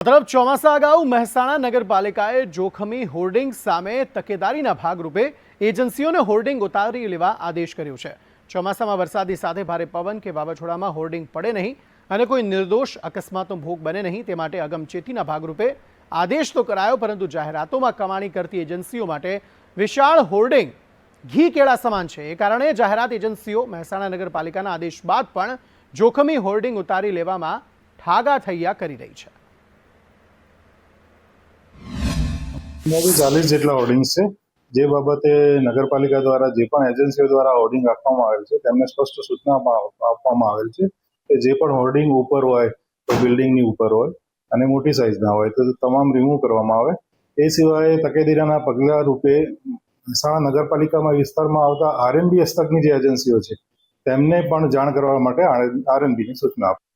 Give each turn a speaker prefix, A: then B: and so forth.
A: તરફ ચોમાસા અગાઉ મહેસાણા નગરપાલિકાએ જોખમી હોર્ડિંગ સામે તકેદારીના ભાગરૂપે એજન્સીઓને હોર્ડિંગ ઉતારી લેવા આદેશ કર્યો છે. ચોમાસામાં વરસાદની સાથે ભારે પવન કે વાવાઝોડામાં હોર્ડિંગ પડે નહીં અને કોઈ નિર્દોષ, અકસ્માતનો ભોગ બને નહીં તે માટે અગમચેતીના ભાગરૂપે આદેશ તો કરાયો, પરંતુ જાહેરાતોમાં કમાણી કરતી એજન્સીઓ માટે વિશાળ હોર્ડિંગ ઘી કેળા સમાન છે. એ કારણે જાહેરાત એજન્સીઓ મહેસાણા નગરપાલિકાના આદેશ બાદ પણ જોખમી હોર્ડિંગ ઉતારી લેવામાં ઠાગા થૈયા કરી રહી છે.
B: મોબી ચાલીસ જેટલા હોર્ડિંગ છે. જે બાબતે નગરપાલિકા દ્વારા જે પણ એજન્સીઓ દ્વારા હોર્ડિંગ આપવામાં આવેલ છે, તેમને સ્પષ્ટ સૂચના આપવામાં આવેલ છે કે જે પણ હોર્ડિંગ ઉપર હોય, તો બિલ્ડિંગની ઉપર હોય અને મોટી સાઇઝના હોય, તો તમામ રિમૂવ કરવામાં આવે. એ સિવાય તકેદીરાના પગલાં રૂપે મહેસાણા નગરપાલિકામાં વિસ્તારમાં આવતા આરએનબી હસ્તકની જે એજન્સીઓ છે, તેમને પણ જાણ કરવા માટે આરએનબીની સૂચના આપી